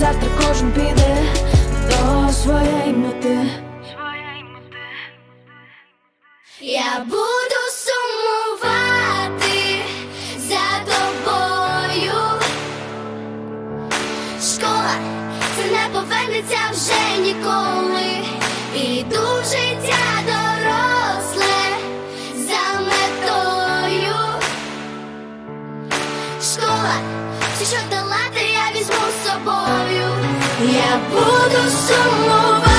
завтра кожен піде до своєї мети. Я буду сумувати за тобою. Школа це не повернеться вже ніколи. Іду в життя доросле за метою. Школа, все, що долати, я візьму з собою. Я буду сумувати